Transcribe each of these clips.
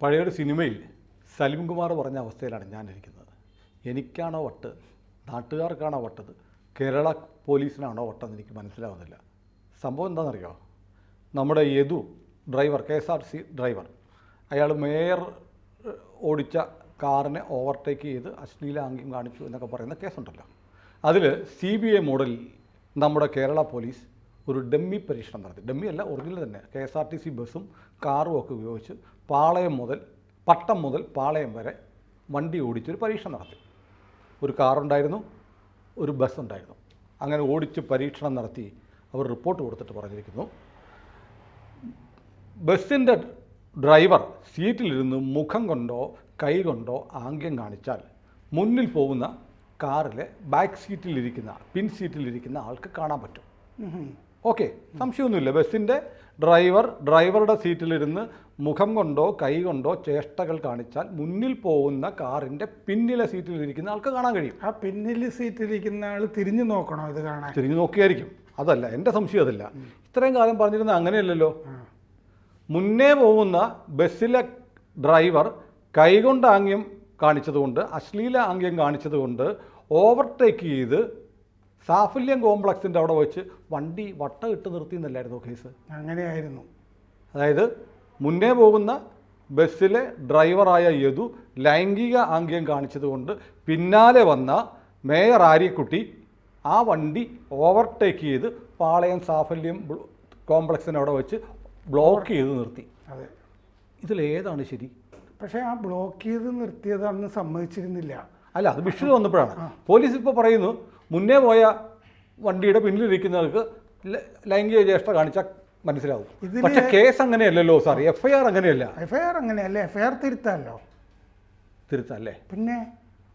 പഴയൊരു സിനിമയിൽ സലിംകുമാർ പറഞ്ഞ അവസ്ഥയിലാണ് ഞാനിരിക്കുന്നത് എനിക്കാണോ വട്ട് നാട്ടുകാർക്കാണോ വട്ടത് കേരള പോലീസിനാണോ വട്ടെന്ന് എനിക്ക് മനസ്സിലാവുന്നില്ല. സംഭവം എന്താണെന്നറിയോ? നമ്മുടെ Yadu driver K S R C driver അയാൾ മേയർ ഓടിച്ച കാറിനെ ഓവർടേക്ക് ചെയ്ത് അശ്ലീലാംഗ്യം കാണിച്ചു എന്നൊക്കെ പറയുന്ന കേസുണ്ടല്ലോ. അതിൽ സി ബി ഐ മോഡലിൽ നമ്മുടെ കേരള പോലീസ് ഒരു ഡമ്മി പരീക്ഷണം നടത്തി. ഡമ്മി അല്ല ഒറിജിനൽ തന്നെ. K S R T C ബസ്സും കാറും ഒക്കെ ഉപയോഗിച്ച് പാളയം മുതൽ പട്ടം മുതൽ പാളയം വരെ വണ്ടി ഓടിച്ചൊരു പരീക്ഷണം നടത്തി. ഒരു കാറുണ്ടായിരുന്നു ഒരു ബസ് ഉണ്ടായിരുന്നു. അങ്ങനെ ഓടിച്ച് പരീക്ഷണം നടത്തി അവർ റിപ്പോർട്ട് കൊടുത്തിട്ട് പറഞ്ഞിരിക്കുന്നു. ബസ്സിന്റെ ഡ്രൈവർ സീറ്റിലിരുന്ന് മുഖം കൊണ്ടോ കൈ കൊണ്ടോ ആംഗ്യം കാണിച്ചാൽ മുന്നിൽ പോകുന്ന കാറിലെ ബാക്ക് സീറ്റിലിരിക്കുന്ന പിൻ സീറ്റിലിരിക്കുന്ന ആൾക്ക് കാണാൻ പറ്റും. ഓക്കെ സംശയമൊന്നുമില്ല. ബസ്സിന്റെ ഡ്രൈവർ ഡ്രൈവറുടെ സീറ്റിലിരുന്ന് മുഖം കൊണ്ടോ കൈ കൊണ്ടോ ചേഷ്ടകൾ കാണിച്ചാൽ മുന്നിൽ പോകുന്ന കാറിന്റെ പിന്നിലെ സീറ്റിലിരിക്കുന്ന ആൾക്ക് കാണാൻ കഴിയും. ആ പിന്നിൽ സീറ്റിലിരിക്കുന്ന ആൾ തിരിഞ്ഞു നോക്കണോ ഇത് കാണാൻ? തിരിഞ്ഞു നോക്കിയായിരിക്കും. അതല്ല എന്റെ സംശയം അതല്ല. ഇത്രയും കാലം പറഞ്ഞിരുന്ന അങ്ങനെയല്ലല്ലോ. മുന്നേ പോകുന്ന ബസ്സിലെ ഡ്രൈവർ കൈകൊണ്ട് ആംഗ്യം കാണിച്ചതുകൊണ്ട് അശ്ലീല ആംഗ്യം കാണിച്ചതുകൊണ്ട് ഓവർടേക്ക് ചെയ്ത് സാഫല്യം കോംപ്ലക്സിന്റെ അവിടെ വെച്ച് വണ്ടി വട്ടം ഇട്ട് നിർത്തി എന്നല്ലായിരുന്നു കേസ്? അങ്ങനെയായിരുന്നു. അതായത് മുന്നേ പോകുന്ന ബസ്സിലെ ഡ്രൈവറായ യദു ലൈംഗിക ആംഗ്യം കാണിച്ചതുകൊണ്ട് പിന്നാലെ വന്ന മേയർ ആര്യക്കുട്ടി ആ വണ്ടി ഓവർടേക്ക് ചെയ്ത് പാളയം സാഫല്യം ബ്ലോ- കോംപ്ലക്സിന് അവിടെ വെച്ച് ബ്ലോക്ക് ചെയ്ത് നിർത്തി. അതെ. ഇതിലേതാണ് ശരി? പക്ഷേ ആ ബ്ലോക്ക് ചെയ്ത് നിർത്തിയത് അന്ന് സമ്മതിച്ചിരുന്നില്ല. അല്ല അത് വിഷു വന്നപ്പോഴാണ്. പോലീസ് ഇപ്പോൾ പറയുന്നു മുന്നേ പോയ വണ്ടിയുടെ പിന്നിലിരിക്കുന്നവർക്ക് ലൈംഗിക ചേഷ്ട കാണിച്ചാൽ മനസ്സിലാവും. പക്ഷേ കേസ് അങ്ങനെയല്ലല്ലോ സാർ എഫ് ഐ ആർ അങ്ങനെയല്ല. എഫ് ഐ ആർ അങ്ങനെയല്ലേ? എഫ് ഐ ആർ തിരുത്താമല്ലോ തിരുത്താല്ലേ? പിന്നെ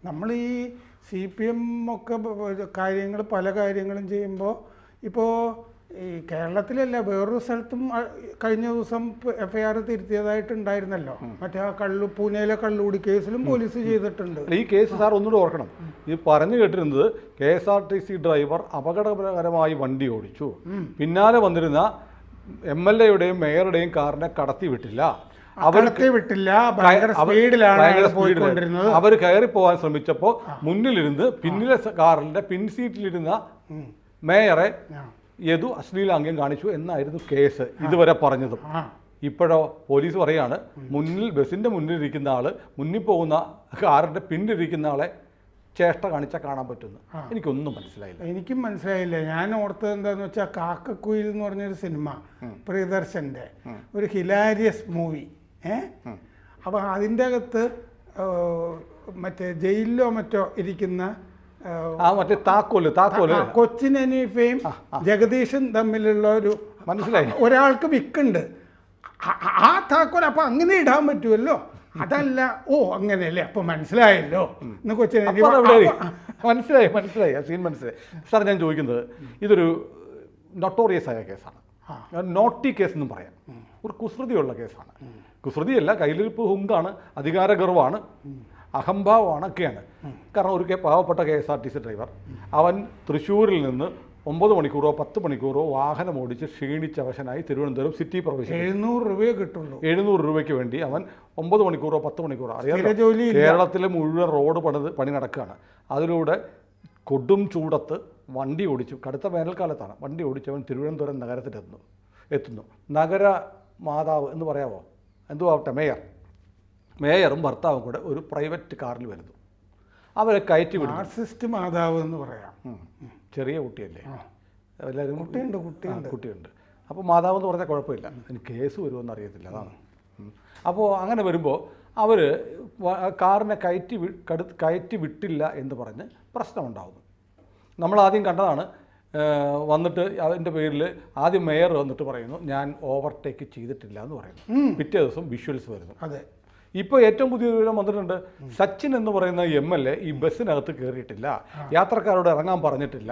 നമ്മൾ ഈ സി പി എം ഒക്കെ കാര്യങ്ങൾ പല കാര്യങ്ങളും ചെയ്യുമ്പോൾ ഇപ്പോൾ ഈ കേരളത്തിലല്ല വേറൊരു സ്ഥലത്തും കഴിഞ്ഞ ദിവസം എഫ് ഐ ആർ തിരുത്തിയതായിട്ടുണ്ടായിരുന്നല്ലോ മറ്റേ ആ കള്ളു പൂനെയിലെ കള്ളുകൂടി കേസിലും പോലീസ് ചെയ്തിട്ടുണ്ട്. ഈ കേസ് സാർ ഒന്നുകൂടെ ഓർക്കണം. ഈ പറഞ്ഞു കേട്ടിരുന്നത് K S R T C driver അപകടകരമായി വണ്ടി ഓടിച്ചു. പിന്നാലെ വന്നിരുന്ന എം എൽ എയുടെയും മേയറുടെയും കാറിനെ കടത്തി വിട്ടില്ല അവർ വിട്ടില്ല സ്പീഡിലാണ് അവർ കയറി പോകാൻ ശ്രമിച്ചപ്പോൾ മുന്നിലിരുന്ന് പിന്നിലെ കാറിന്റെ പിൻസീറ്റിലിരുന്ന മേയറെ. യദു അശ്ലീലാംഗ്യം കാണിച്ചു എന്നായിരുന്നു കേസ് ഇതുവരെ പറഞ്ഞതും. ഇപ്പോഴോ പോലീസ് പറയാണ് മുന്നിൽ ബസ്സിന്റെ മുന്നിലിരിക്കുന്ന ആൾ മുന്നിൽ പോകുന്ന കാറിന്റെ പിന്നിലിരിക്കുന്ന ആളെ ചേഷ്ട കാണിച്ചാൽ കാണാൻ പറ്റുന്നു. എനിക്കൊന്നും മനസ്സിലായില്ല. എനിക്കും മനസ്സിലായില്ല. ഞാൻ ഓർത്തത് എന്താന്ന് വെച്ചാൽ കാക്കക്കുയിൽ എന്ന് പറഞ്ഞൊരു സിനിമ പ്രിയദർശന്റെ ഒരു ഹിലാരിയസ് മൂവി ഏ? അപ്പോൾ അതിന്റെ അകത്ത് മറ്റേ ജയിലിലോ മറ്റോ ഇരിക്കുന്ന ആ, മറ്റേ താക്കോൽ താക്കോൽ. കൊച്ചിൻ അനീഫയും ജഗദീഷും തമ്മിലുള്ള ഒരു മനസ്സിലായി. ഒരാൾക്ക് വിക്കുണ്ട്. ആ- താക്കോൽ അപ്പൊ അങ്ങനെ ഇടാൻ പറ്റുമല്ലോ അതല്ല ഓ അങ്ങനെയല്ലേ? അപ്പൊ മനസ്സിലായല്ലോ. എന്ന് കൊച്ചിൻ മനസ്സിലായി മനസ്സിലായി. ആ സീൻ മനസ്സിലായി. സാർ ഞാൻ ചോദിക്കുന്നത് ഇതൊരു നൊട്ടോറിയസ് ആയ കേസാണ്. നോട്ടി കേസ് എന്നും പറയാം. ഒരു കുസൃതിയുള്ള കേസാണ്. കുസൃതിയല്ല കയ്യിലിരിപ്പ് ഹുങ്കാണ് അധികാരഗർവാണ് അഹംഭാവമാണ് ഒക്കെയാണ് കാരണം ഒരു കെ- പാവപ്പെട്ട K S R T C driver അവൻ തൃശ്ശൂരിൽ നിന്ന് ഒമ്പത് മണിക്കൂറോ പത്ത് മണിക്കൂറോ വാഹനം ഓടിച്ച് ക്ഷീണിച്ചവശനായി തിരുവനന്തപുരം സിറ്റി പ്രവേശിച്ചു എഴുന്നൂറ് രൂപയെ കിട്ടുള്ളൂ. എഴുന്നൂറ് രൂപയ്ക്ക് വേണ്ടി അവൻ ഒമ്പത് മണിക്കൂറോ പത്ത് മണിക്കൂറോ അറിയാം കേരളത്തിലെ മുഴുവൻ റോഡ് പണിത് പണി നടക്കുകയാണ്. അതിലൂടെ കൊടും ചൂടത്ത് വണ്ടി ഓടിച്ചു. കടുത്ത വേനൽക്കാലത്താണ് വണ്ടി ഓടിച്ചവൻ തിരുവനന്തപുരം നഗരത്തിലെത്തുന്നു. എത്തുന്നു. നഗര മാതാവ് എന്ന് പറയാമോ? എന്തോ മേയർ. മേയറും ഭർത്താവും കൂടെ ഒരു പ്രൈവറ്റ് കാറിൽ വരുന്നു. അവരെ കയറ്റി വിടും ആർട്ടിസ്റ്റ് മാതാവ് എന്ന് പറയാം. ചെറിയ കുട്ടിയല്ലേ? എല്ലാവരും കുട്ടിയുണ്ട്, കുട്ടിയുണ്ട്. കുട്ടിയുണ്ട്. അപ്പോൾ മാതാവ് എന്ന് പറഞ്ഞാൽ കുഴപ്പമില്ല. അതിന് കേസ് വരുമെന്ന് അറിയത്തില്ല അതാണ്. അപ്പോൾ അങ്ങനെ വരുമ്പോൾ അവർ കാറിനെ കയറ്റി വി കടു കയറ്റി വിട്ടില്ല എന്ന് പറഞ്ഞ് പ്രശ്നമുണ്ടാകുന്നു നമ്മൾ ആദ്യം കണ്ടതാണ് വന്നിട്ട് അതിന്റെ പേരിൽ ആദ്യം മേയർ വന്നിട്ട് പറയുന്നു ഞാൻ ഓവർടേക്ക് ചെയ്തിട്ടില്ല എന്ന് പറയുന്നു പിറ്റേ ദിവസം വിഷ്വൽസ് വരുന്നു. അതെ. ഇപ്പോൾ ഏറ്റവും പുതിയ വിവരം വന്നിട്ടുണ്ട്. സച്ചിൻ എന്ന് പറയുന്ന എം എൽ എ ഈ ബസ്സിനകത്ത് കയറിയിട്ടില്ല യാത്രക്കാരോട് ഇറങ്ങാൻ പറഞ്ഞിട്ടില്ല.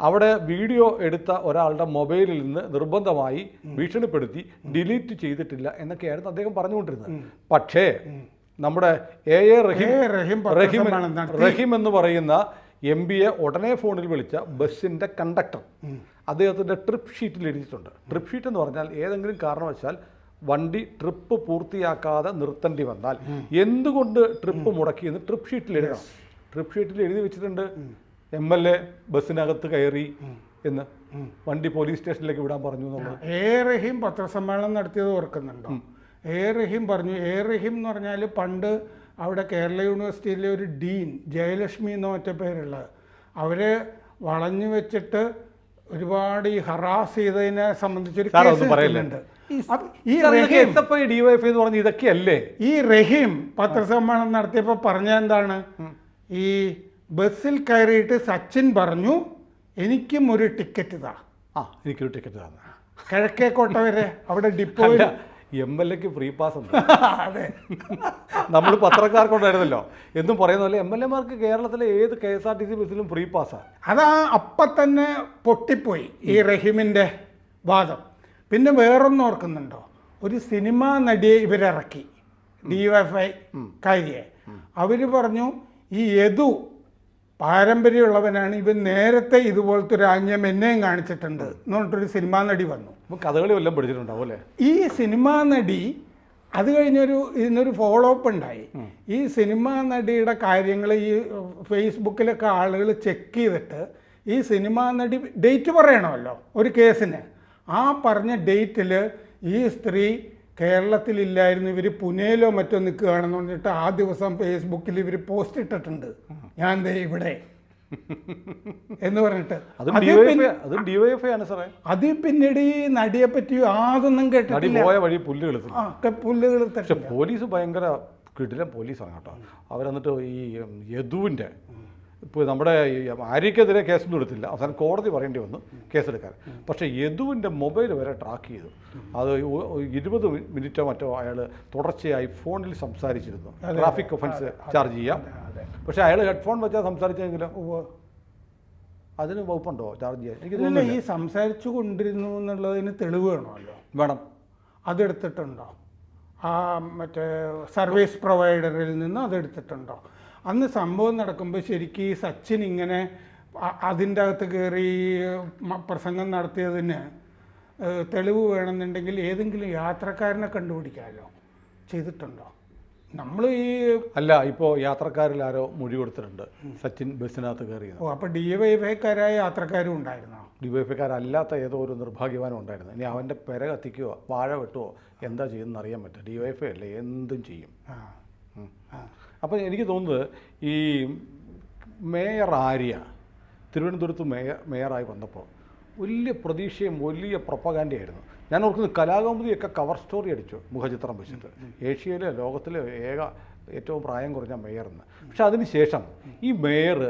അവിടെ വീഡിയോ എടുത്ത ഒരാളുടെ മൊബൈലിൽ നിന്ന് നിർബന്ധമായി ഭീഷണിപ്പെടുത്തി ഡിലീറ്റ് ചെയ്തിട്ടില്ല എന്നൊക്കെയായിരുന്നു അദ്ദേഹം പറഞ്ഞുകൊണ്ടിരുന്നത്. പക്ഷേ നമ്മുടെ എ എ റഹീം റഹീം റഹീം എന്ന് പറയുന്ന എം പിയെ ഉടനെ ഫോണിൽ വിളിച്ച ബസ്സിന്റെ കണ്ടക്ടർ. അദ്ദേഹത്തിന്റെ ട്രിപ്പ് ഷീറ്റിൽ എഴുതിയിട്ടുണ്ട്. ട്രിപ്പ് ഷീറ്റ് എന്ന് പറഞ്ഞാൽ ഏതെങ്കിലും കാരണവശാൽ വണ്ടി ട്രിപ്പ് പൂർത്തിയാക്കാതെ നിർത്തേണ്ടി വന്നാൽ എന്തുകൊണ്ട് ട്രിപ്പ് മുടക്കിയെന്ന് ട്രിപ്പ് ഷീറ്റിൽ എഴുതണം. ട്രിപ്പ് ഷീറ്റിൽ എഴുതി വെച്ചിട്ടുണ്ട്. എം എൽ എ ബസ്സിനകത്ത് കയറി എന്ന് വണ്ടി പോലീസ് സ്റ്റേഷനിലേക്ക് വിടാൻ പറഞ്ഞു എന്നുള്ളത്. എ റഹീം പത്രസമ്മേളനം നടത്തിയത് ഓർക്കുന്നുണ്ടോ? എ റഹീം പറഞ്ഞു എ റഹീം എന്ന് പറഞ്ഞാൽ പണ്ട് അവിടെ കേരള യൂണിവേഴ്സിറ്റിയിലെ ഒരു ഡീൻ ജയലക്ഷ്മി എന്ന മറ്റേ പേരുള്ളത്. അവരെ വളഞ്ഞു വെച്ചിട്ട് ഒരുപാട് ഈ ഹറാസ് ചെയ്തതിനെ സംബന്ധിച്ചൊരു കേസ് അപ്പൊ ഈ റഹീം എന്ന് പറഞ്ഞ ഇതൊക്കെയല്ലേ? ഈ റഹീം പത്രസമ്മേളനം നടത്തിയപ്പോൾ പറഞ്ഞ എന്താണ്? ഈ ബസ്സിൽ കയറിയിട്ട് സച്ചിൻ പറഞ്ഞു എനിക്കും ഒരു ടിക്കറ്റ് ഇതാ ആ എനിക്കൊരു ടിക്കറ്റ് താ. കിഴക്കേക്കോട്ട വരെ അവിടെ ഡിപ്പോയിൽ എം എൽ എക്ക് ഫ്രീ പാസ് ഉണ്ട്. അതെ. നമ്മൾ പത്രക്കാർക്കുണ്ടായിരുന്നല്ലോ. എന്നും പറയുന്ന പോലെ എം എൽ എമാർക്ക് കേരളത്തിലെ ഏത് K S R T C ബസ്സിലും free പാസ്സാണ് അതാ അപ്പം തന്നെ പൊട്ടിപ്പോയി ഈ റഹീമിന്റെ വാദം. പിന്നെ വേറൊന്നും ഓർക്കുന്നുണ്ടോ? ഒരു സിനിമാ നടിയെ ഇവരിറക്കി. ഡി എഫ് ഐ കാര്യയെ അവർ പറഞ്ഞു ഈ യദു പാരമ്പര്യമുള്ളവനാണ്. ഇവൻ നേരത്തെ ഇതുപോലത്തെ ഒരു ആംഗ്യം എന്നെയും കാണിച്ചിട്ടുണ്ട്. എന്ന് പറഞ്ഞിട്ടൊരു സിനിമാ നടി വന്നു. കഥകളി വല്ലതും പഠിച്ചിട്ടുണ്ടാവും അല്ലേ? ഈ സിനിമാ നടി അത് കഴിഞ്ഞൊരു ഇതിനൊരു ഫോളോ അപ്പ് ഉണ്ടായി ഈ സിനിമാ നടിയുടെ കാര്യങ്ങൾ ഈ ഫേസ്ബുക്കിലൊക്കെ ആളുകൾ ചെക്ക് ചെയ്തിട്ട് ഈ സിനിമാ നടി ഡേറ്റ് പറയണമല്ലോ ഒരു കേസിന് ആ പറഞ്ഞ ഡേറ്റിൽ ഈ സ്ത്രീ കേരളത്തിലില്ലായിരുന്നു. ഇവർ പുനെയിലോ മറ്റോ നിൽക്കുകയാണെന്ന് പറഞ്ഞിട്ട് ആ ദിവസം ഫേസ്ബുക്കിൽ ഇവർ പോസ്റ്റ് ഇട്ടിട്ടുണ്ട്. ഞാൻ ദേ ഇവിടെ. എന്ന് പറഞ്ഞിട്ട്. അത് അതിൽ പിന്നീട് ഈ നടിയെ പറ്റി യാതൊന്നും കേട്ടിട്ടില്ല. പോയ വഴി പുല്ല് പോലീസ് ഭയങ്കര കിടിലം പോലീസാണ് കേട്ടോ. അവരെന്നിട്ട് ഈ യദുവിന്റെ ഇപ്പോൾ നമ്മുടെ ആര്യക്കെതിരെ കേസൊന്നും എടുത്തില്ല. അവസാനം കോടതി പറയേണ്ടി വന്നു കേസെടുക്കാൻ. പക്ഷേ യദുവിന്റെ മൊബൈൽ വരെ ട്രാക്ക് ചെയ്തു. അത് ഇരുപത് മിനിറ്റോ മറ്റോ അയാൾ തുടർച്ചയായി ഫോണിൽ സംസാരിച്ചിരുന്നു. ട്രാഫിക് ഒഫൻസ് ചാർജ് ചെയ്യാം. പക്ഷേ അയാൾ ഹെഡ്ഫോൺ വെച്ചാൽ സംസാരിച്ചെങ്കിലും അതിന് വകുപ്പുണ്ടോ ചാർജ് ചെയ്യാൻ? എനിക്ക് തോന്നുന്നു ഈ സംസാരിച്ചു കൊണ്ടിരുന്നു എന്നുള്ളതിന് തെളിവ് വേണമല്ലോ. വേണം. അതെടുത്തിട്ടുണ്ടോ? ആ മറ്റേ സർവീസ് പ്രൊവൈഡറിൽ നിന്ന് അതെടുത്തിട്ടുണ്ടോ? അന്ന് സംഭവം നടക്കുമ്പോൾ ശരിക്കും ഈ സച്ചിൻ ഇങ്ങനെ അതിന്റെ അകത്ത് കയറി പ്രസംഗം നടത്തിയതിന് തെളിവ് വേണമെന്നുണ്ടെങ്കിൽ ഏതെങ്കിലും യാത്രക്കാരനെ കണ്ടുപിടിക്കാമല്ലോ ചെയ്തിട്ടുണ്ടോ? നമ്മൾ ഈ അല്ല ഇപ്പോൾ യാത്രക്കാരിൽ ആരോ മൊഴി കൊടുത്തിട്ടുണ്ട്. സച്ചിൻ ബസ്സിനകത്ത് കയറിയത് ഓ അപ്പോൾ ഡി വൈ എഫ്ഐക്കാരായ യാത്രക്കാരും ഉണ്ടായിരുന്നോ? ഡി ഡിവൈഎഫ്ഐക്കാരല്ലാത്ത ഏതോ ഒരു നിർഭാഗ്യവാനും ഉണ്ടായിരുന്നു. ഇനി അവന്റെ പെര കത്തിക്കുകയോ വാഴ വെട്ടുകയോ എന്താ ചെയ്യുന്നത് അറിയാൻ പറ്റും ഡിവൈഎഫ്ഐ അല്ലേ? എന്തും ചെയ്യും. ആ. അപ്പോൾ എനിക്ക് തോന്നുന്നത് ഈ മേയർ ആര്യ തിരുവനന്തപുരത്ത് മേയർ മേയറായി വന്നപ്പോൾ വലിയ പ്രതീക്ഷയും വലിയ പ്രൊപ്പഗാൻഡയായിരുന്നു. ഞാൻ ഓർക്കുന്നത് കലാകൗമുദിയൊക്കെ കവർ സ്റ്റോറി അടിച്ചു മുഖചിത്രം വെച്ചിട്ട്. ഏഷ്യയിലെ ലോകത്തിലെ ഏക ഏറ്റവും പ്രായം കുറഞ്ഞ മേയറെന്ന് പക്ഷെ അതിനുശേഷം ഈ മേയർ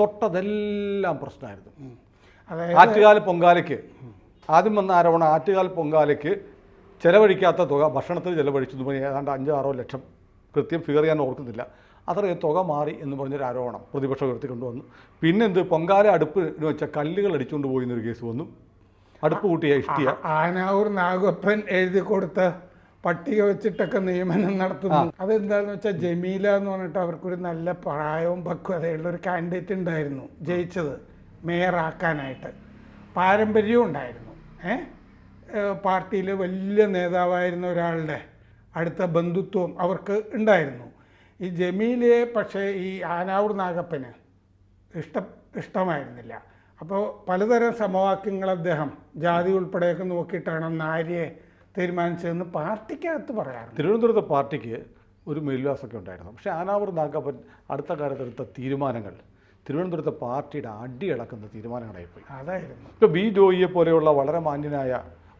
തൊട്ടതെല്ലാം പ്രശ്നമായിരുന്നു. അതായത് ആറ്റുകാൽ പൊങ്കാലയ്ക്ക് ആദ്യം വന്ന ആരോപണം ആറ്റുകാൽ പൊങ്കാലയ്ക്ക് ചെലവഴിക്കാത്ത തുക ഭക്ഷണത്തിന് ചെലവഴിച്ചു ഏതാണ്ട് അഞ്ചോ ആറോ ലക്ഷം കൃത്യം ഫിഗർ ചെയ്യാൻ ഓർക്കുന്നില്ല. അത്രയും തുക മാറി എന്ന് പറഞ്ഞൊരു ആരോപണം പ്രതിപക്ഷം ഉയർത്തി കൊണ്ടുവന്നു. പിന്നെന്ത് പൊങ്കാല അടുപ്പിന് വെച്ച കല്ലുകൾ അടിച്ചുകൊണ്ട് പോയി എന്നൊരു കേസ് വന്നു. അടുപ്പ് കൂട്ടിയ ഇഷ്ടിയ ആനാവൂർ നാഗപ്പൻ എഴുതി കൊടുത്ത പട്ടിക വെച്ചിട്ടൊക്കെ നിയമനം നടത്തുന്നു. അതെന്താന്ന് വെച്ചാൽ ജമീല എന്ന് പറഞ്ഞിട്ട് അവർക്കൊരു നല്ല പ്രായവും പക്വതയുള്ള ഒരു കാൻഡിഡേറ്റ് ഉണ്ടായിരുന്നു ജയിച്ചത് മേയറാക്കാനായിട്ട്. പാരമ്പര്യവും ഉണ്ടായിരുന്നു. ഏഹ് പാർട്ടിയിൽ വലിയ നേതാവായിരുന്ന ഒരാളുടെ അടുത്ത ബന്ധുത്വം അവർക്ക് ഉണ്ടായിരുന്നു. ഈ ജമീലയെ പക്ഷേ ഈ ആനാവൂർ നാഗപ്പന് ഇഷ്ട ഇഷ്ടമായിരുന്നില്ല. അപ്പോൾ പലതരം സമവാക്യങ്ങൾ അദ്ദേഹം ജാതി ഉൾപ്പെടെയൊക്കെ നോക്കിയിട്ടാണ് നാരിയെ തീരുമാനിച്ചതെന്ന് പാർട്ടിക്കകത്ത് പറയാറ് തിരുവനന്തപുരത്തെ പാർട്ടിക്ക് ഒരു മേൽവാസമൊക്കെ ഉണ്ടായിരുന്നു. പക്ഷേ ആനാവൂർ നാഗപ്പൻ അടുത്ത കാലത്ത് എടുത്ത തീരുമാനങ്ങൾ തിരുവനന്തപുരത്തെ പാർട്ടിയുടെ അടിയളക്കുന്ന തീരുമാനങ്ങളായിപ്പോയി. അതായിരുന്നു. ഇപ്പോൾ ബി ജോയിയെ പോലെയുള്ള വളരെ മാന്യനായ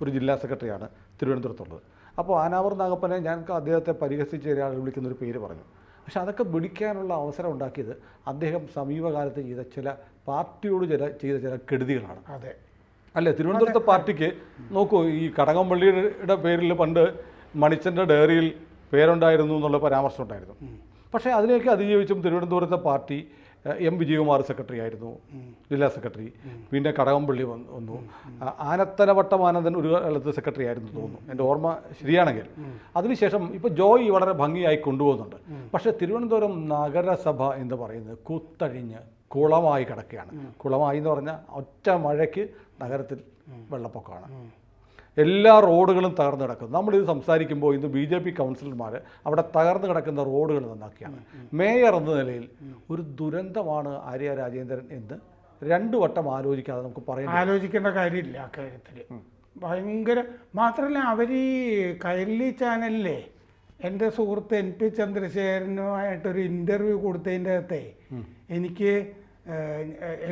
ഒരു ജില്ലാ സെക്രട്ടറിയാണ് തിരുവനന്തപുരത്തുള്ളത്. അപ്പോൾ ആനാവൂർ നാഗപ്പനെ ഞാൻ അദ്ദേഹത്തെ പരിഹസിച്ച് ഒരാൾ വിളിക്കുന്നൊരു പേര് പറഞ്ഞു. പക്ഷെ അതൊക്കെ വിളിക്കാനുള്ള അവസരം ഉണ്ടാക്കിയത് അദ്ദേഹം സമീപകാലത്ത് ചെയ്ത ചില പാർട്ടിയോട് ചില ചെയ്ത ചില കെടുതികളാണ്. അതെ. അല്ലേ? തിരുവനന്തപുരത്തെ പാർട്ടിക്ക് നോക്കൂ ഈ കടകംപള്ളിയുടെ പേരിൽ പണ്ട് മണിച്ചന്റെ ഡയറിയിൽ പേരുണ്ടായിരുന്നു എന്നുള്ള പരാമർശം ഉണ്ടായിരുന്നു. പക്ഷേ അതിനെയൊക്കെ അതിജീവിച്ചും തിരുവനന്തപുരത്തെ പാർട്ടി എം വിജയകുമാർ സെക്രട്ടറി ആയിരുന്നു ജില്ലാ സെക്രട്ടറി. പിന്നെ കടകംപള്ളി വന്നു ആനത്തലവട്ടം ആനന്ദൻ ഒരു കാലത്ത് സെക്രട്ടറി ആയിരുന്നു തോന്നുന്നു. എന്റെ ഓർമ്മ ശരിയാണെങ്കിൽ. അതിനുശേഷം ഇപ്പോൾ ജോയ് വളരെ ഭംഗിയായി കൊണ്ടുപോകുന്നുണ്ട്. പക്ഷേ തിരുവനന്തപുരം നഗരസഭ എന്ന് പറയുന്നത് കുത്തഴിഞ്ഞ് കുളമായി കിടക്കുകയാണ്. കുളമായി എന്ന് പറഞ്ഞാൽ ഒറ്റ മഴയ്ക്ക് നഗരത്തിൽ വെള്ളപ്പൊക്കമാണ്. എല്ലാ റോഡുകളും തകർന്നു കിടക്കുന്നു. നമ്മളിത് സംസാരിക്കുമ്പോൾ ഇന്ന് ബി ജെ പി കൗൺസിലർമാർ അവിടെ തകർന്നു കിടക്കുന്ന റോഡുകൾ നന്നാക്കിയാണ്. മേയർ എന്ന നിലയിൽ ഒരു ദുരന്തമാണ് ആര്യ രാജേന്ദ്രൻ എന്ന് രണ്ടു വട്ടം ആലോചിക്കാതെ നമുക്ക് പറയാം ആലോചിക്കേണ്ട കാര്യമില്ല ആ കാര്യത്തിൽ ഭയങ്കര മാത്രമല്ല അവർ ഈ കൈരളി ചാനലിലെ എന്റെ സുഹൃത്ത് എൻ പി ചന്ദ്രശേഖരനുമായിട്ടൊരു ഇന്റർവ്യൂ കൊടുത്തതിന്റെ അകത്തെ എനിക്ക്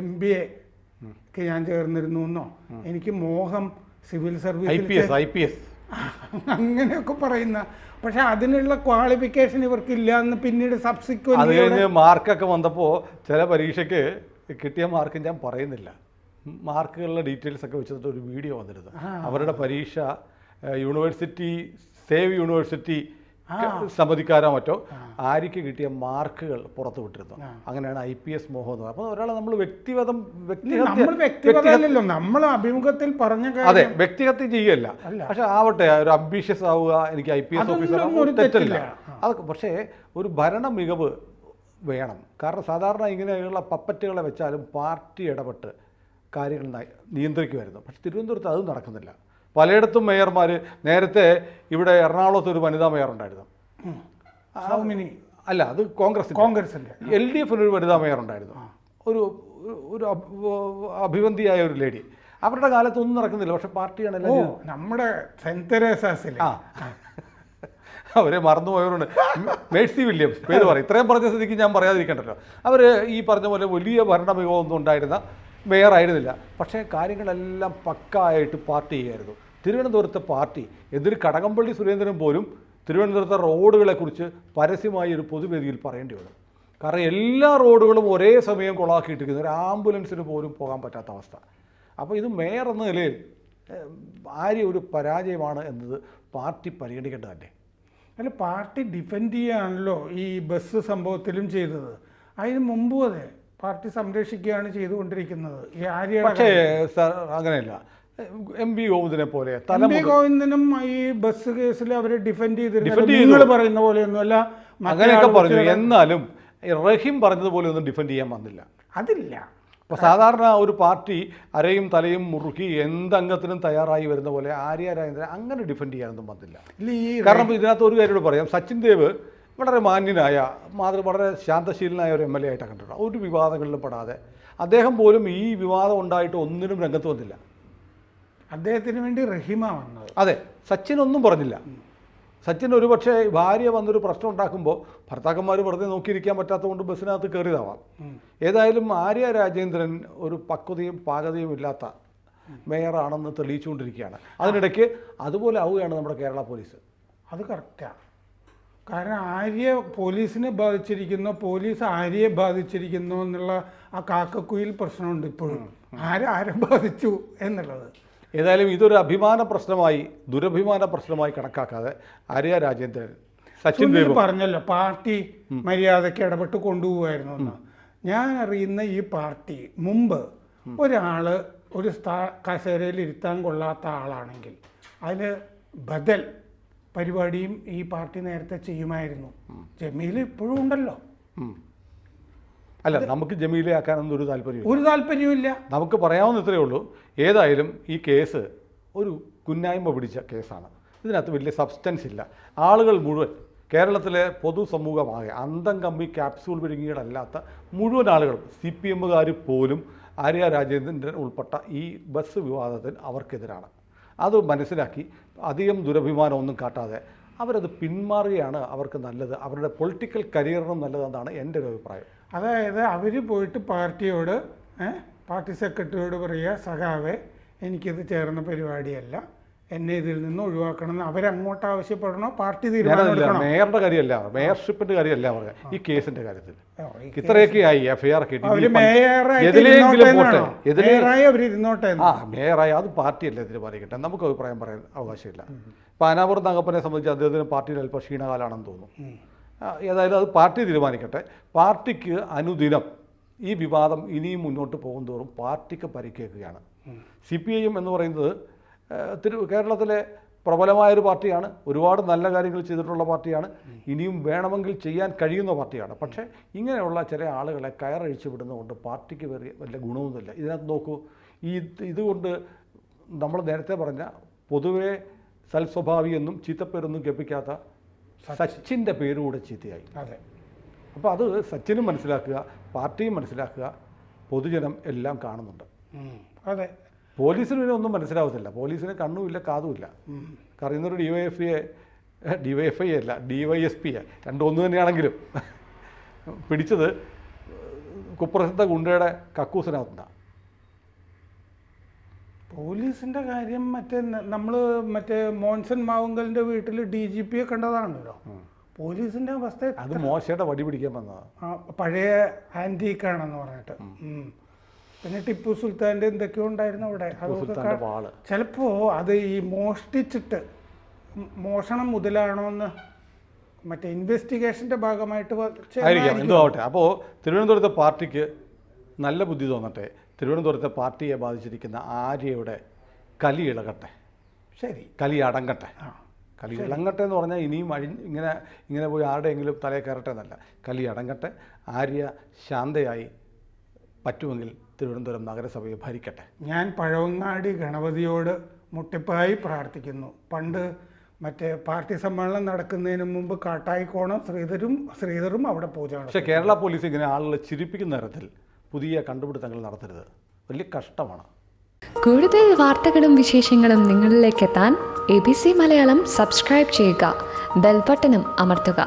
എം ബി എക്ക് ഞാൻ ചേർന്നിരുന്നു എന്നോ എനിക്ക് മോഹം സിവിൽ ഐ സർവീസിൽ P S I P S. അങ്ങനെയൊക്കെ പറയുന്ന. പക്ഷെ അതിനുള്ള ക്വാളിഫിക്കേഷൻ ഇവർക്കില്ല എന്ന് പിന്നീട് അത് സബ്സിക്വന്റ് കഴിഞ്ഞ് മാർക്കൊക്കെ വന്നപ്പോൾ ചില പരീക്ഷയ്ക്ക് കിട്ടിയ മാർക്ക് ഞാൻ പറയുന്നില്ല. മാർക്കുകളുടെ ഡീറ്റെയിൽസ് ഒക്കെ വെച്ചിട്ട് ഒരു വീഡിയോ വന്നിരുന്നു. അവരുടെ പരീക്ഷ യൂണിവേഴ്സിറ്റി സേവ് യൂണിവേഴ്സിറ്റി സമിതിക്കാരോ മറ്റോ ആര്യക്ക് കിട്ടിയ മാർക്കുകൾ പുറത്തു വിട്ടിരുന്നു. അങ്ങനെയാണ് ഐ പി എസ് മോഹം എന്ന് പറയുന്നത്. അപ്പോൾ ഒരാളെ നമ്മൾ വ്യക്തിഗതം വ്യക്തിഹത്യ നമ്മൾ അഭിമുഖത്തിൽ പറഞ്ഞ അതെ വ്യക്തിഗത ചെയ്യല്ല പക്ഷെ ആവട്ടെ ഒരു അംബീഷ്യസ് ആവുക എനിക്ക് ഐ പി എസ് ഓഫീസർ തെറ്റല്ല. അതൊക്കെ അത് പക്ഷേ ഒരു ഭരണ മികവ് വേണം. കാരണം സാധാരണ ഇങ്ങനെയുള്ള പപ്പറ്റുകളെ വെച്ചാലും പാർട്ടി ഇടപെട്ട് കാര്യങ്ങൾ നയ- നിയന്ത്രിക്കുമായിരുന്നു. പക്ഷെ തിരുവനന്തപുരത്ത് അതും നടക്കുന്നില്ല. പലയിടത്തും മേയർമാർ നേരത്തെ ഇവിടെ എറണാകുളത്ത് ഒരു വനിതാ മേയർ ഉണ്ടായിരുന്നു സൗമിനി അല്ല അത് കോൺഗ്രസ് കോൺഗ്രസിന്റെ എൽ ഡി എഫിന് ഒരു വനിതാ മേയർ ഉണ്ടായിരുന്നു ഒരു ഒരു- അഭിവന്ധിയായ ഒരു ലേഡി. അവരുടെ കാലത്ത് ഒന്നും നടക്കുന്നില്ല പക്ഷെ പാർട്ടിയാണ് നമ്മുടെ സെന്റ് തെരേസാസിലെ. ആ. അവരെ മറന്നുപോയവരുണ്ട്. മേഴ്സി വില്യംസ് പേര് പറയും. ഇത്രയും പറഞ്ഞ സ്ഥിതിക്ക് ഞാൻ പറയാതിരിക്കണ്ടല്ലോ. അവർ ഈ പറഞ്ഞ പോലെ വലിയ ഭരണ മികവൊന്നും ഉണ്ടായിരുന്ന മേയർ ആയിരുന്നില്ല പക്ഷേ കാര്യങ്ങളെല്ലാം പക്കായിട്ട് പാർട്ടി ചെയ്യായിരുന്നു. തിരുവനന്തപുരത്തെ പാർട്ടി എന്തൊരു കടകംപള്ളി സുരേന്ദ്രൻ പോലും തിരുവനന്തപുരത്തെ റോഡുകളെക്കുറിച്ച് പരസ്യമായി ഒരു പൊതുവേദിയിൽ പറയേണ്ടി വന്നു. കാരണം എല്ലാ റോഡുകളും ഒരേ സമയം കൊളാക്കിയിട്ടിരിക്കുന്നു. ഒരു ആംബുലൻസിന് പോലും പോകാൻ പറ്റാത്ത അവസ്ഥ. അപ്പോൾ ഇത് മേയർ എന്ന നിലയിൽ ആര്യ ഒരു പരാജയമാണ് എന്നത് പാർട്ടി പരിഗണിക്കേണ്ടതല്ലേ? അല്ല പാർട്ടി ഡിഫെൻഡ് ചെയ്യാണല്ലോ ഈ ബസ് സംഭവത്തിലും ചെയ്തത്. അതിന് മുമ്പും അതെ പാർട്ടി സംരക്ഷിക്കുകയാണ് ചെയ്തുകൊണ്ടിരിക്കുന്നത്. ഈ ആര്യ പക്ഷേ സാർ അങ്ങനെയല്ല. എം വി ഗോവിന്ദനെ പോലെ എം വി ഗോവിന്ദനും ഈ ബസ് കേസിൽ അവരെ ഡിഫെൻഡ് ചെയ്തിരുന്നത് നിങ്ങൾ പറയുന്ന പോലെയൊന്നുമല്ല അല്ല അങ്ങനെയൊക്കെ പറഞ്ഞു. എന്നാലും റഹീം പറഞ്ഞതുപോലെ ഒന്നും ഡിഫെൻഡ് ചെയ്യാൻ വന്നില്ല. അതില്ല. അപ്പോൾ സാധാരണ ഒരു പാർട്ടി അരയും തലയും മുറുക്കി എന്തംഗത്തിനും തയ്യാറായി വരുന്ന പോലെ ആര്യ രാജേന്ദ്രൻ അങ്ങനെ ഡിഫെൻഡ് ചെയ്യാനൊന്നും വന്നില്ല. ഇല്ല ഈ കാരണം ഇതിനകത്ത് ഒരു കാര്യം കൂടെ പറയാം. സച്ചിൻ ദേവ് വളരെ മാന്യനായ മാതൃ വളരെ ശാന്തശീലനായ ഒരു എം എൽ എ ആയിട്ടാണ് കണ്ടിട്ടുണ്ട്. ഒരു വിവാദങ്ങളിലും പെടാതെ. അദ്ദേഹം പോലും ഈ വിവാദം ഉണ്ടായിട്ട് ഒന്നിനും രംഗത്ത് വന്നില്ല. അദ്ദേഹത്തിന് വേണ്ടി റഹിമ വന്നത്. അതെ സച്ചിൻ ഒന്നും പറഞ്ഞില്ല സച്ചിൻ ഒരുപക്ഷെ ഭാര്യ വന്നൊരു പ്രശ്നം ഉണ്ടാക്കുമ്പോൾ ഭർത്താക്കന്മാർ വെറുതെ നോക്കിയിരിക്കാൻ പറ്റാത്തതുകൊണ്ട് ബസ്സിനകത്ത് കയറിയതാവാം ഏതായാലും ആര്യ രാജേന്ദ്രൻ ഒരു പക്വതയും പാകതയും ഇല്ലാത്ത മേയറാണെന്ന് തെളിയിച്ചുകൊണ്ടിരിക്കുകയാണ്. അതിനിടയ്ക്ക് അതുപോലെ ആവുകയാണ് നമ്മുടെ കേരള പോലീസ്. അത് കറക്റ്റാണ് കാരണം ആര്യ പോലീസിനെ ബാധിച്ചിരിക്കുന്നു പോലീസ് ആര്യയെ ബാധിച്ചിരിക്കുന്നു എന്നുള്ള ആ കാക്കക്കുയിൽ പ്രശ്നമുണ്ട് ഇപ്പോഴും. ആരെ ആരെ ബാധിച്ചു എന്നുള്ളത്? ഏതായാലും ഇതൊരു അഭിമാന പ്രശ്നമായി ദുരഭിമാന പ്രശ്നമായി കണക്കാക്കാതെ ആര്യ രാജേന്ദ്രൻ സച്ചിൻ പറഞ്ഞല്ലോ പാർട്ടി മര്യാദയ്ക്ക് ഇടപെട്ട് കൊണ്ടുപോകുമായിരുന്നു എന്ന്. ഞാൻ അറിയുന്ന ഈ പാർട്ടി മുമ്പ് ഒരാൾ ഒരു സ്ഥാ കസേരയിൽ ഇരുത്താൻ കൊള്ളാത്ത ആളാണെങ്കിൽ അതിന് ബദൽ പരിപാടിയും ഈ പാർട്ടി നേരത്തെ ചെയ്യുമായിരുന്നു. ജമീൽ ഇപ്പോഴും ഉണ്ടല്ലോ. അല്ല നമുക്ക് ജമീലെ ആക്കാനൊന്നും ഒരു താല്പര്യം ഒരു താല്പര്യമില്ല നമുക്ക് പറയാവുന്ന ഇത്രയേ ഉള്ളൂ. ഏതായാലും ഈ കേസ് ഒരു കുന്നായ്മ പിടിച്ച കേസാണ്. ഇതിനകത്ത് വലിയ സബ്സ്റ്റൻസ് ഇല്ല. ആളുകൾ മുഴുവൻ കേരളത്തിലെ പൊതുസമൂഹമാകെ അന്തം കമ്പി ക്യാപ്സൂൾ വിഴുങ്ങികളല്ലാത്ത മുഴുവൻ ആളുകളും സി പി എമ്മുകാർ പോലും ആര്യ രാജേന്ദ്രൻ ഉൾപ്പെട്ട ഈ ബസ് വിവാദത്തിൽ അവർക്കെതിരാണ്. അത് മനസ്സിലാക്കി അധികം ദുരഭിമാനമൊന്നും കാട്ടാതെ അവരത് പിന്മാറുകയാണ് അവർക്ക് നല്ലത്. അവരുടെ പൊളിറ്റിക്കൽ കരിയറിനും നല്ലതെന്നാണ് എന്റെ ഒരു അഭിപ്രായം. അതായത് അവർ പോയിട്ട് പാർട്ടിയോട് പാർട്ടി സെക്രട്ടറിയോട് പറയുക സഖാവേ എനിക്കിത് ചേർന്ന പരിപാടിയല്ല. എന്നെ ഇതിൽ നിന്ന് ഒഴിവാക്കണം അവരങ്ങോട്ട് ആവശ്യപ്പെടണോ? പാർട്ടി തീരുമാനം മേയറുടെ കാര്യമല്ല മേയർഷിപ്പിന്റെ കാര്യമല്ല പറഞ്ഞത് ഈ കേസിന്റെ കാര്യത്തിൽ. ഇത്രയൊക്കെ ആയി എഫ്ഐആർ ഇരുന്നോട്ടെ പോട്ടെ എന്നാണോ? എതിലെ മേയറായി അത് പാർട്ടിയല്ല ഇതിന് ആ മേയറായി അത് പാർട്ടിയല്ലേ തീരുമാനിക്കട്ടെ നമുക്ക് അഭിപ്രായം പറയാൻ അവകാശമില്ല. ഇപ്പം അനാപുരം തങ്കപ്പനെ സംബന്ധിച്ച് അദ്ദേഹത്തിന് പാർട്ടിയിൽ അല്പം ക്ഷീണകാലാണെന്ന് തോന്നുന്നു. ഏതായാലും അത് പാർട്ടി തീരുമാനിക്കട്ടെ. പാർട്ടിക്ക് അനുദിനം ഈ വിവാദം ഇനിയും മുന്നോട്ട് പോകും തോറും പാർട്ടിക്ക് പരിക്കേൽക്കുകയാണ്. സി പി ഐ എം എന്ന് പറയുന്നത് തിരു കേരളത്തിലെ പ്രബലമായൊരു പാർട്ടിയാണ്. ഒരുപാട് നല്ല കാര്യങ്ങൾ ചെയ്തിട്ടുള്ള പാർട്ടിയാണ്. ഇനിയും വേണമെങ്കിൽ ചെയ്യാൻ കഴിയുന്ന പാർട്ടിയാണ്. പക്ഷേ ഇങ്ങനെയുള്ള ചില ആളുകളെ കയറഴിച്ചു വിടുന്നതുകൊണ്ട് പാർട്ടിക്ക് വലിയ വലിയ ഗുണമൊന്നുമില്ല. ഇതിനകത്ത് നോക്കൂ ഈ ഇതുകൊണ്ട് നമ്മൾ നേരത്തെ പറഞ്ഞ പൊതുവേ സൽസ്വഭാവി എന്നും ചീത്തപ്പേരൊന്നും ഗപ്പിക്കാത്ത സച്ചിന്റെ പേരുകൂടെ ചീത്തയായി. അതെ. അപ്പോൾ അത് സച്ചിനും മനസ്സിലാക്കുക പാർട്ടിയും മനസ്സിലാക്കുക പൊതുജനം എല്ലാം കാണുന്നുണ്ട്. അതെ. പോലീസിന് പിന്നെ ഒന്നും മനസ്സിലാവത്തില്ല. പോലീസിന് കണ്ണുമില്ല കാതുമില്ല. കാരണം ഇന്നൊരു D Y F I D Y F I അല്ല ഡി വൈ എസ് പി രണ്ടും ഒന്ന് തന്നെയാണെങ്കിലും പിടിച്ചത് കുപ്രസിദ്ധ ഗുണ്ടയുടെ കക്കൂസിനകത്താണ് പോലീസിന്റെ കാര്യം മറ്റേ നമ്മൾ മറ്റേ മോൻസൺ മാവുങ്കലിന്റെ വീട്ടിൽ ഡി ജി പിയെ കണ്ടതാണല്ലോ. പോലീസിന്റെ അവസ്ഥ അത് മോശയുടെ വടി പിടിക്കാൻ വന്നതാണ് പഴയ ആന്റീക്കാണെന്ന് പറഞ്ഞിട്ട്. പിന്നെ ടിപ്പു സുൽത്താന്റെ എന്തൊക്കെയോ ഉണ്ടായിരുന്നു അവിടെ. അതൊക്കെ സുൽത്താന്റെ ചിലപ്പോ അത് ഈ മോഷ്ടിച്ചിട്ട് മോഷണം മുതലാണോ എന്ന് മറ്റേ ഇൻവെസ്റ്റിഗേഷന്റെ ഭാഗമായിട്ട് ആയിരിക്കാം. എന്തോ ആവട്ടെ. അപ്പോൾ തിരുവനന്തപുരത്തെ പാർട്ടിക്ക് നല്ല ബുദ്ധി തോന്നട്ടെ. തിരുവനന്തപുരത്തെ പാർട്ടിയെ ബാധിച്ചിരിക്കുന്ന ആര്യയുടെ കലി ഇളകട്ടെ. ശരി. കലി അടങ്ങട്ടെ. കലി ഇളങ്ങട്ടെ എന്ന് പറഞ്ഞാൽ ഇനിയും അഴി ഇങ്ങനെ ഇങ്ങനെ പോയി ആരുടെയെങ്കിലും തലയിൽ കയറട്ടെ എന്നല്ല. കലി അടങ്ങട്ടെ. ആര്യ ശാന്തയായി പറ്റുമെങ്കിൽ തിരുവനന്തപുരം നഗരസഭയെ ഭരിക്കട്ടെ. ഞാൻ പഴവങ്ങാടി ഗണപതിയോട് മുട്ടിപ്പായി പ്രാർത്ഥിക്കുന്നു. പണ്ട് മറ്റേ പാർട്ടി സമ്മേളനം നടക്കുന്നതിന് മുമ്പ് കാട്ടായിക്കോണം ശ്രീധരും ശ്രീധരും അവിടെ പൂജ പക്ഷേ കേരള പോലീസ് ഇങ്ങനെ ആളുകളെ ചിരിപ്പിക്കുന്ന തരത്തിൽ പുതിയ കണ്ടുപിടുത്തങ്ങൾ നടത്തരുത്. വലിയ കഷ്ടമാണ്. കൂടുതൽ വാർത്തകളും വിശേഷങ്ങളും നിങ്ങളിലേക്ക് എത്താൻ A B C Malayalam subscribe ചെയ്യുക. ബെൽബട്ടനും അമർത്തുക.